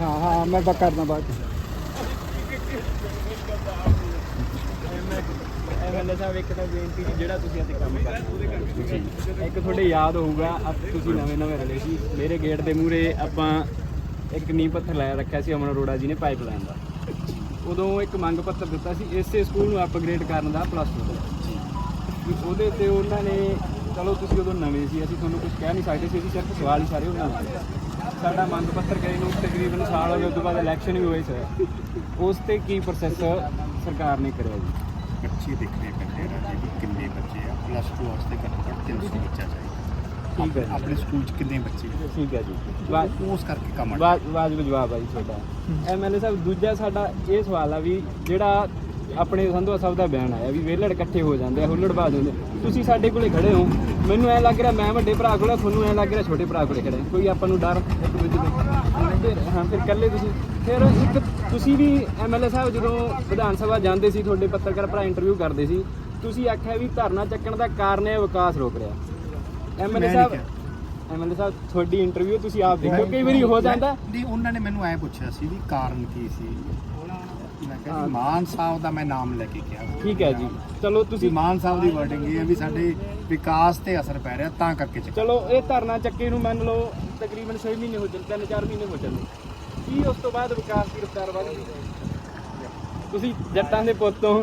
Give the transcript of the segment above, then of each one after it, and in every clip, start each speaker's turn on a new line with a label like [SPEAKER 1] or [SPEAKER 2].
[SPEAKER 1] ਹਾਂ ਹਾਂ, ਮੈਂ ਬਾ ਕਰਦਾ ਬਾਅਦ
[SPEAKER 2] ਐਮਐਲਏ ਸਾਹਿਬ, ਇੱਕ ਤਾਂ ਬੇਨਤੀ ਸੀ ਜਿਹੜਾ ਤੁਸੀਂ ਅੱਜ ਕੰਮ ਕਰ ਇੱਕ ਤੁਹਾਡੇ ਯਾਦ ਹੋਊਗਾ, ਅਬ ਤੁਸੀਂ ਨਵੇਂ ਨਵੇਂ ਰਲੇ ਸੀ। ਮੇਰੇ ਗੇਟ ਦੇ ਮੂਹਰੇ ਆਪਾਂ ਇੱਕ ਨੀਂਹ ਪੱਥਰ ਲਾਇਆ ਰੱਖਿਆ ਸੀ, ਅਮਨ ਅਰੋੜਾ ਜੀ ਨੇ ਪਾਈਪਲਾਈਨ ਦਾ। ਉਦੋਂ ਇੱਕ ਮੰਗ ਪੱਤਰ ਦਿੱਤਾ ਸੀ, ਇਸੇ ਸਕੂਲ ਨੂੰ ਅਪਗ੍ਰੇਡ ਕਰਨ ਦਾ ਪਲੱਸ 2 ਦਾ ਉਹਦੇ ਤੇ ਉਹਨਾਂ ਨੇ, ਚਲੋ ਤੁਸੀਂ ਉਦੋਂ ਨਵੇਂ ਸੀ, ਅਸੀਂ ਤੁਹਾਨੂੰ ਕੁਝ ਕਹਿ ਨਹੀਂ ਸਕਦੇ ਸੀ, ਅਸੀਂ ਸਿਰਫ ਸਵਾਲ ਹੀ ਸਾਰੇ ਉਹਨਾਂ ਨਾਲ ਸਾਡਾ ਮੰਗ ਪੱਤਰ ਗਏ ਨੂੰ ਤਕਰੀਬਨ ਸਾਲ ਹੋ ਗਿਆ ਉਸ ਤੋਂ ਬਾਅਦ ਇਲੈਕਸ਼ਨ ਵੀ ਹੋਏ ਸਰ ਉਸ ਤੇ ਕੀ ਪ੍ਰੋਸੈਸ ਸਰਕਾਰ ਨੇ ਕਰਿਆ ਜੀ?
[SPEAKER 3] ਬੱਚੇ ਦੇਖਣੇ ਪੈਂਦੇ ਆ ਰਾਜੇ ਵੀ ਕਿੰਨੇ ਬੱਚੇ ਆ। ਪਲੱਸ 2 ਵਾਸਤੇ ਘੱਟੋ ਘੱਟ 300 ਬੱਚਾ ਚਾਹੀਦਾ।
[SPEAKER 2] ਠੀਕ ਹੈ ਜੀ।
[SPEAKER 3] ਆਪਣੇ ਸਕੂਲ 'ਚ ਕਿੰਨੇ ਬੱਚੇ ਆ?
[SPEAKER 2] ਠੀਕ ਹੈ ਜੀ। ਵਾ-
[SPEAKER 3] ਉਸ ਕਰਕੇ ਕੰਮ ਆ।
[SPEAKER 2] ਵਾ- ਵਾਜਬ ਜਵਾਬ ਆ ਜੀ ਤੁਹਾਡਾ। ਐਮਐਲਏ ਸਾਹਿਬ ਦੂਜਾ ਸਾਡਾ ਇਹ ਸਵਾਲ ਆ ਵੀ ਜਿਹੜਾ ਆਪਣੇ ਸੰਧਵਾ ਸਾਹਿਬ ਦਾ ਬਿਆਨ ਆਇਆ ਵੀ ਵਿਹਲੜ ਇਕੱਠੇ ਹੋ ਜਾਂਦੇ ਆ ਹੁੱਲੜਬਾਜ਼ ਹੁੰਦੇ ਤੁਸੀਂ ਸਾਡੇ ਕੋਲੇ ਖੜੇ ਹੋ। ਮੈਨੂੰ ਐ ਲੱਗ ਰਿਹਾ ਮੈਂ ਵੱਡੇ ਭਰਾ ਕੋਲੇ ਤੁਹਾਨੂੰ ਐ ਲੱਗ ਰਿਹਾ ਛੋਟੇ ਭਰਾ ਕੋਲੇ ਖੜੇ ਕੋਈ ਆਪਾਂ ਨੂੰ ਡਰ ਇੱਕ ਦੂਜੇ ਦੇ ਹਾਂ। ਫਿਰ ਇਕੱਲੇ ਤੁਸੀਂ। ਫਿਰ ਇੱਕ ਤੁਸੀਂ ਵੀ ਐਮਐਲਏ ਸਾਹਿਬ ਜਦੋਂ ਵਿਧਾਨ ਸਭਾ ਜਾਂਦੇ ਸੀ ਤੁਹਾਡੇ ਪੱਤਰਕਾਰ ਭਰਾ ਇੰਟਰਵਿਊ ਕਰਦੇ ਸੀ ਤੁਸੀਂ ਆਖਿਆ ਵੀ ਧਰਨਾ ਚੱਕਣ ਦਾ ਕਾਰਨ ਹੈ ਵਿਕਾਸ ਰੋਕ ਰਿਹਾ। ਐਮਐਲਏ ਸਾਹਿਬ ਐਮਐਲਏ ਸਾਹਿਬ ਤੁਹਾਡੀ ਇੰਟਰਵਿਊ ਤੁਸੀਂ ਆਪ ਦੇਖੋ ਕਈ ਵਾਰੀ ਹੋ ਜਾਂਦਾ।
[SPEAKER 3] ਨਹੀਂ ਉਹਨਾਂ ਨੇ ਮੈਨੂੰ ਐ ਪੁੱਛਿਆ ਸੀ ਵੀ ਕਾਰਨ ਕੀ ਸੀ। ਮੈਂ ਕਿਹਾ
[SPEAKER 2] ਹਾਂ।
[SPEAKER 3] ਜੀ ਮਾਨ ਸਾਹਿਬ ਦਾ ਮੈਂ ਨਾਮ ਲੈ ਕੇ ਕਿਹਾ
[SPEAKER 2] ਠੀਕ ਹੈ ਜੀ। ਚਲੋ
[SPEAKER 3] ਤੁਸੀਂ
[SPEAKER 2] ਤੁਸੀਂ
[SPEAKER 3] ਮਾਨ ਸਾਹਿਬ ਦੀ ਵਰਡਿੰਗ ਇਹ ਹੈ ਵੀ ਸਾਡੇ ਵਿਕਾਸ ਤੇ ਅਸਰ ਪੈ ਰਿਹਾ ਤਾਂ ਕਰਕੇ
[SPEAKER 2] ਚਲੋ ਇਹ ਧਰਨਾ ਚੱਕੇ ਨੂੰ ਮੰਨ ਲਓ ਤਕਰੀਬਨ 6 ਮਹੀਨੇ ਹੋ ਚੱਲੇ 3-4 ਮਹੀਨੇ ਹੋ ਚੱਲੇ। ਕੀ ਉਸ ਤੋਂ ਬਾਅਦ ਵਿਕਾਸ ਦੀ ਰਫ਼ਤਾਰ ਵਧ ਗਈ? ਤੁਸੀਂ ਜੱਟਾਂ ਦੇ ਪੁੱਤ ਤੋਂ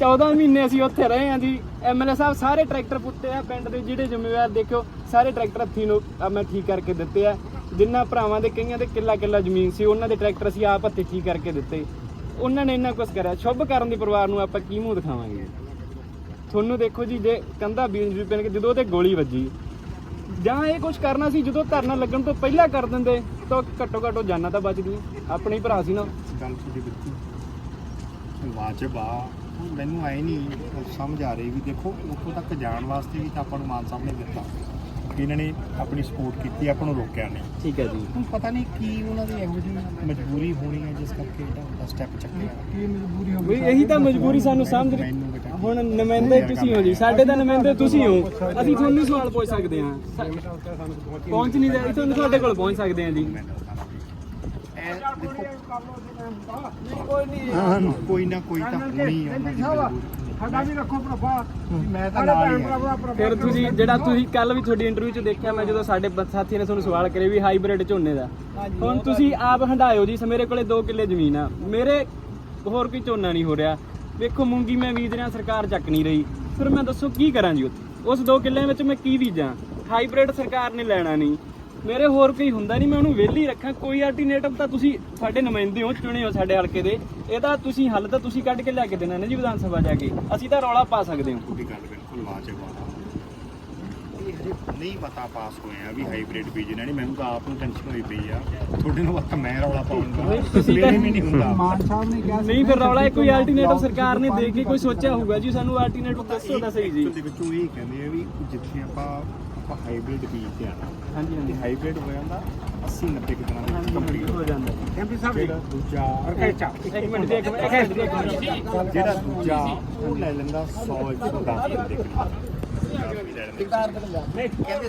[SPEAKER 2] 14 ਮਹੀਨੇ ਅਸੀਂ ਉੱਥੇ ਰਹੇ ਹਾਂ ਜੀ। ਐਮਐਲਏ ਸਾਹਿਬ ਸਾਰੇ ਟਰੈਕਟਰ ਪੁੱਟੇ ਆ ਪਿੰਡ ਦੇ ਜਿਹੜੇ ਜ਼ਿੰਮੇਵਾਰ ਦੇਖਿਓ ਸਾਰੇ ਟਰੈਕਟਰ ਹੱਥੀਂ ਨੂੰ ਆ ਮੈਂ ਠੀਕ ਕਰਕੇ ਦਿੱਤੇ ਆ। ਜਿੰਨਾ ਭਰਾਵਾਂ ਦੇ ਕਈਆਂ ਦੇ ਕਿੱਲਾ ਕਿੱਲਾ ਜ਼ਮੀਨ ਸੀ ਉਹਨਾਂ ਦੇ ਟਰੈਕਟਰ ਅਸੀਂ ਆਪ ਹੱਥੀਂ ਠੀਕ ਕਰਕੇ ਦਿੱਤੇ। ਉਹਨਾਂ ਨੇ ਇੰਨਾ ਕੁਝ ਕਰਿਆ। ਸ਼ੁਭ ਕਰਨ ਦੀ ਪਰਿਵਾਰ ਨੂੰ ਆਪਾਂ ਕੀ ਮੂੰਹ ਦਿਖਾਵਾਂਗੇ? ਤੁਹਾਨੂੰ ਦੇਖੋ ਜੀ, ਜੇ ਕੰਧਾ ਬੀਜ ਪੈਣ ਕੇ ਜਦੋਂ ਉਹਤੇ ਗੋਲੀ ਵੱਜੀ, ਜਾਂ ਇਹ ਕੁਝ ਕਰਨਾ ਸੀ, ਜਦੋਂ ਧਰਨਾ ਲੱਗਣ ਤੋਂ ਪਹਿਲਾਂ ਕਰ ਦਿੰਦੇ, ਤਾਂ ਘੱਟੋ ਘੱਟ ਉਹ ਜਾਨਾਂ ਤਾਂ ਬਚਦੀ ਆਪਣੇ ਹੀ ਭਰਾ ਸੀ ਨਾ।
[SPEAKER 3] ਗੱਲ ਤੁਹਾਡੀ ਬਿਲਕੁਲ। ਵਾਜਬ ਆ। ਮੈਨੂੰ ਆਏ ਨਹੀਂ ਸਮਝ ਆ ਰਹੀ ਵੀ ਦੇਖੋ, ਉੱਥੋਂ ਤੱਕ ਜਾਣ ਵਾਸਤੇ ਵੀ ਤਾਂ ਆਪਾਂ ਨੂੰ ਮਾਨ ਸਾਹਿਬ ਨੇ ਦਿੱਤਾ। ਇਹਨਾਂ ਨੇ ਆਪਣੀ ਸਪੋਰਟ ਕੀਤੀ ਆਪਾਂ ਨੂੰ ਰੋਕਿਆ ਨਹੀਂ।
[SPEAKER 2] ਠੀਕ ਹੈ ਜੀ।
[SPEAKER 3] ਹੁਣ ਪਤਾ ਨਹੀਂ ਕੀ ਉਹਨਾਂ ਦੀ ਇਹੋ ਜਿਹੀ ਮਜਬੂਰੀ ਹੋਣੀ ਹੈ ਜਿਸ ਕਰਕੇ ਇਹਦਾ ਸਟੈਪ ਚੱਕਿਆ।
[SPEAKER 1] ਕੀ ਮਜਬੂਰੀ ਹੋ
[SPEAKER 2] ਵੀ ਇਹੀ ਤਾਂ ਮਜਬੂਰੀ ਸਾਨੂੰ ਸਮਝ ਹੁਣ ਨੁਮਾਇੰਦੇ ਤੁਸੀਂ ਹੋ ਜੀ ਸਾਡੇ ਤਾਂ ਨੁਮਾਇੰਦੇ ਤੁਸੀਂ ਹੋ। ਅਸੀਂ ਤੁਹਾਨੂੰ ਸਵਾਲ ਪੁੱਛ ਸਕਦੇ ਹਾਂ। ਪਹੁੰਚ ਨਹੀਂ ਰਹੇ ਤੁਹਾਨੂੰ ਤੁਹਾਡੇ ਕੋਲ ਪਹੁੰਚ ਸਕਦੇ ਹਾਂ ਜੀ।
[SPEAKER 3] ਕੋਈ ਨਾ ਕੋਈ ਤਾਂ ਹੋਣੀ ਹੈ
[SPEAKER 1] ਸਾਡਾ ਵੀ ਰੱਖੋ ਭਰਾਵਾ
[SPEAKER 3] ਮੈਂ ਤਾਂ ਨਾਲ ਹੀ ਹਾਂ
[SPEAKER 2] ਫਿਰ ਤੁਸੀਂ ਜਿਹੜਾ ਤੁਸੀਂ ਕੱਲ ਵੀ ਤੁਹਾਡੀ ਇੰਟਰਵਿਊ 'ਚ ਦੇਖਿਆ ਮੈਂ ਜਦੋਂ ਸਾਡੇ ਬ- ਸਾਥੀ ਨੇ ਤੁਹਾਨੂੰ ਸਵਾਲ ਕਰੇ ਵੀ ਹਾਈਬ੍ਰਿਡ ਝੋਨੇ ਦਾ। ਹੁਣ ਤੁਸੀਂ ਆਪ ਹੰਡਾਇਓ ਜੀ ਮੇਰੇ ਕੋਲੇ 2 ਕਿੱਲੇ ਜ਼ਮੀਨ ਆ। ਮੇਰੇ ਹੋਰ ਕੋਈ ਝੋਨਾ ਨਹੀਂ ਹੋ ਰਿਹਾ। ਵੇਖੋ ਮੂੰਗੀ ਮੈਂ ਬੀਜ ਰਿਹਾ ਸਰਕਾਰ ਚੱਕ ਨਹੀਂ ਰਹੀ। ਫਿਰ ਮੈਂ ਦੱਸੋ ਕੀ ਕਰਾਂ ਜੀ ਉੱਥੇ? ਉਸ 2 ਕਿੱਲਿਆਂ ਵਿੱਚ ਮੈਂ ਕੀ ਬੀਜਾਂ? ਹਾਈਬ੍ਰਿਡ ਸਰਕਾਰ ਨੇ ਲੈਣਾ ਨਹੀਂ। ਮੇਰੇ ਹੋਰ ਕੋਈ ਹੁੰਦਾ ਨਹੀਂ ਮੈਂ ਉਹਨੂੰ ਵਿਹਲੀ ਰੱਖਾਂ। ਕੋਈ ਆਲਟਰਨੇਟਿਵ ਤਾਂ ਤੁਸੀਂ ਸਾਡੇ ਨੁਮਾਇੰਦੇ ਹੋ ਚੁਣੇ ਹੋ ਸਾਡੇ ਹਲਕੇ ਦੇ। ਇਹਦਾ ਤੁਸੀਂ ਹੱਲ ਤਾਂ ਤੁਸੀਂ ਕੱਢ ਕੇ ਲੈ ਕੇ ਦੇਣਾ ਨਾ ਜੀ ਵਿਧਾਨ ਸਭਾ ਜਾ ਕੇ। ਅਸੀਂ ਤਾਂ ਰੌਲਾ ਪਾ ਸਕਦੇ ਹਾਂ।
[SPEAKER 3] ਤੁਹਾਡੀ ਗੱਲ ਬਿਲਕੁਲ ਵਾਜਬ ਆ। ਨਹੀਂ ਪਤਾ ਪਾਸ ਹੋਇਆ ਵੀ ਹਾਈਬ੍ਰਿਡ ਬੀਜਣਾ ਨਹੀਂ ਮੈਨੂੰ ਤਾਂ ਆਪ ਨੂੰ ਟੈਨਸ਼ਨ ਹੋਈ ਪਈ ਆ। ਤੁਹਾਡੇ ਨੂੰ ਵਕਤ ਮੈਂ ਰੌਲਾ ਪਾਉਂਗਾ
[SPEAKER 2] ਨਹੀਂ, ਤੁਸੀਂ ਤਾਂ-
[SPEAKER 3] ਮੇਰੇ ਵੀ ਨਹੀਂ ਹੁੰਦਾ।
[SPEAKER 1] ਮਾਨ ਸਾਹਿਬ ਨੇ ਕਿਹਾ
[SPEAKER 2] ਨਹੀਂ ਫਿਰ ਰੌਲਾ ਕੋਈ ਆਲਟਰਨੇਟਿਵ ਸਰਕਾਰ ਨੇ ਦੇ ਕੇ ਕੋਈ ਸੋਚਿਆ ਹੋਊਗਾ ਜੀ ਸਾਨੂੰ ਆਲਟਰਨੇਟਿਵ ਦੱਸੋ ਤਾਂ ਸਹੀ ਜੀ।
[SPEAKER 3] ਦੇ ਵਿੱਚੋਂ ਇਹ ਕਹਿੰਦੇ ਆ ਵੀ ਜਿੱਥੇ ਆਪਾਂ ਆਪਾਂ ਹਾਈਬ੍ਰਿਡ ਬੀਜਦੇ ਆ। ਨਾ
[SPEAKER 2] ਹਾਂਜੀ
[SPEAKER 3] ਤੇ
[SPEAKER 2] ਹਾਂਜੀ।
[SPEAKER 3] ਹਾਈਬ੍ਰਿਡ ਹੋ ਜਾਂਦਾ 80 90 ਕੁ ਦਿਨਾਂ ਦੇ ਵਿੱਚ ਕੰਪਲੀਟ
[SPEAKER 2] ਹੋ ਜਾਂਦਾ।
[SPEAKER 1] ਐਮਪੀ ਸਾਹਿਬ
[SPEAKER 3] ਜਿਹੜਾ ਦੂਜਾ
[SPEAKER 2] ਇੱਕ ਮਿੰਟ ਜੀ ਇੱਕ ਮਿੰਟ ਮਿੰਟ।
[SPEAKER 3] ਜਿਹੜਾ ਦੂਜਾ ਉਹ ਲੈ ਲੈਂਦਾ 100 110 ਦਿਨ ਦੇ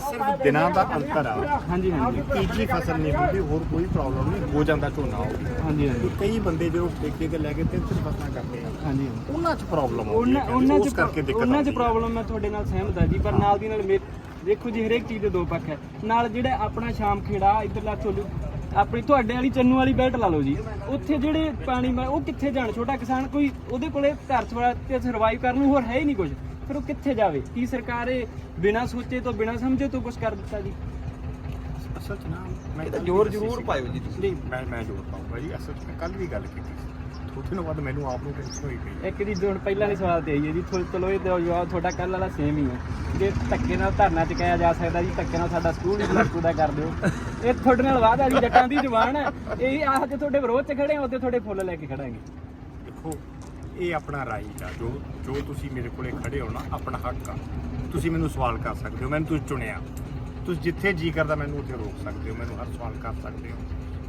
[SPEAKER 3] ਸਿਰਫ ਦਿਨਾਂ ਦਾ ਅੰਤਰ ਆ।
[SPEAKER 2] ਹਾਂਜੀ ਹਾਂਜੀ।
[SPEAKER 3] ਤੀਜੀ ਫਸਲ ਨਹੀਂ ਹੁੰਦੀ ਹੋਰ ਕੋਈ ਪ੍ਰੋਬਲਮ ਨਹੀਂ ਹੋ ਜਾਂਦਾ ਝੋਨਾ
[SPEAKER 2] ਹਾਂਜੀ ਹਾਂਜੀ।
[SPEAKER 3] ਕਈ ਬੰਦੇ ਜੋ ਠੇਕੇ ਤੇ ਲੈ ਕੇ ਤਿੰਨ ਤਿੰਨ ਫਸਲਾਂ ਕਰਦੇ ਆ
[SPEAKER 2] ਹਾਂਜੀ
[SPEAKER 3] ਉਹਨਾਂ 'ਚ ਪ੍ਰੋਬਲਮ ਆਉਂਦੀ
[SPEAKER 2] ਉਹਨਾਂ
[SPEAKER 3] ਹੈ
[SPEAKER 2] ਉਹਨਾਂ ਚ
[SPEAKER 3] ਕਰਕੇ ਦਿੱਕਤ
[SPEAKER 2] ਉਹਨਾਂ ਚ। ਪ੍ਰੋਬਲਮ ਮੈਂ ਤੁਹਾਡੇ ਨਾਲ ਸਹਿਮਤ ਹਾਂ ਜੀ ਪਰ ਨਾਲ ਦੀ ਨਾਲ ਦੇਖੋ ਜੀ ਹਰੇਕ ਚੀਜ਼ ਦੇ ਦੋ ਪੱਖ ਹੈ। ਨਾਲ ਜਿਹੜਾ ਆਪਣਾ ਸ਼ਾਮ ਖੇੜਾ ਇਧਰਲਾ ਤੁਹਾਨੂੰ ਆਪਣੀ ਤੁਹਾਡੇ ਵਾਲੀ ਚੰਨੂ ਵਾਲੀ ਬੈਲਟ ਲਾ ਲਓ ਜੀ। ਉੱਥੇ ਜਿਹੜੇ ਪਾਣੀ ਮੈਂ ਉਹ ਕਿੱਥੇ ਜਾਣ? ਛੋਟਾ ਕਿਸਾਨ ਕੋਈ ਉਹਦੇ ਕੋਲੇ ਘਰ ਸਵਾਲ ਤੇ ਸਰਵਾਈਵ ਕਰਨ ਨੂੰ ਹੋਰ ਹੈ ਹੀ ਨਹੀਂ ਕੁਝ ਫਿਰ ਉਹ ਕਿੱਥੇ ਜਾਵੇ? ਕੀ ਸਰਕਾਰ ਇਹ ਬਿਨਾਂ ਸੋਚੇ ਤੋਂ ਬਿਨਾਂ ਸਮਝੇ ਤੋਂ ਕੁਝ ਕਰ ਦਿੱਤਾ ਜੀ?
[SPEAKER 3] ਅਸਲ 'ਚ ਨਾ ਮੈਂ
[SPEAKER 4] ਤਾਂ ਜ਼ੋਰ ਜ਼ਰੂਰ ਪਾਇਓ ਜੀ ਤੁਸੀਂ।
[SPEAKER 3] ਨਹੀਂ ਮੈਂ ਮੈਂ ਜ਼ੋਰ ਪਾਉਂਗਾ ਜੀ। ਅਸਲ 'ਚ ਮੈਂ ਕੱਲ ਵੀ ਗੱਲ ਕੀਤੀ ਸੀ। ਥੋੜੇ ਨੂੰ ਬਾਅਦ ਮੈਨੂੰ ਆਪ ਨੂੰ ਟੈਨਸ਼ਨ ਹੋਈ ਪਈ।
[SPEAKER 2] ਇੱਕ ਜੀ ਹੁਣ ਪਹਿਲਾਂ ਵਾਲੀ ਸਵਾਲ ਤੇ ਆਈ ਹੈ ਜੀ ਚਲੋ ਇਹ ਤਾਂ ਜਵਾਬ ਤੁਹਾਡਾ ਕੱਲ ਵਾਲਾ ਸੇਮ ਹੀ ਹੈ। ਜੇ ਧੱਕੇ ਨਾਲ ਧਰਨਾ ਚੁਕਾਇਆ ਜਾ ਸਕਦਾ ਜੀ ਧੱਕੇ ਨਾਲ ਸਾਡਾ ਸਕੂਲ ਹੀ ਪਲੱਸ ਦਾ ਕਰ ਦਿਓ। ਇਹ ਤੁਹਾਡੇ ਨਾਲ ਵਾਅਦਾ ਜੀ ਜੱਟਾਂ ਦੀ ਜ਼ੁਬਾਨ ਹੈ। ਇਹ ਆਹ ਜੇ ਤੁਹਾਡੇ ਵਿਰੋਧ 'ਚ ਖੜੇ ਹਾਂ ਉੱਥੇ ਤੁਹਾਡੇ ਫੁੱਲ ਲੈ ਕੇ ਖੜਾਂਗੇ।
[SPEAKER 3] ਦੇਖੋ ਇਹ ਆਪਣਾ ਰਾਈਟ ਆ। ਜੋ ਜੋ ਤੁਸੀਂ ਮੇਰੇ ਕੋਲੇ ਖੜੇ ਹੋ ਨਾ ਆਪਣਾ ਹੱਕ ਆ। ਤੁਸੀਂ ਮੈਨੂੰ ਸਵਾਲ ਕਰ ਸਕਦੇ ਹੋ ਮੈਨੂੰ ਤੁਸੀਂ ਚੁਣਿਆ। ਤੁਸੀਂ ਜਿੱਥੇ ਜੀ ਕਰਦਾ ਮੈਨੂੰ ਉੱਥੇ ਰੋਕ ਸਕਦੇ ਹੋ। ਮੈਨੂੰ ਹਰ ਸਵਾਲ ਕਰ ਸਕਦੇ ਹੋ।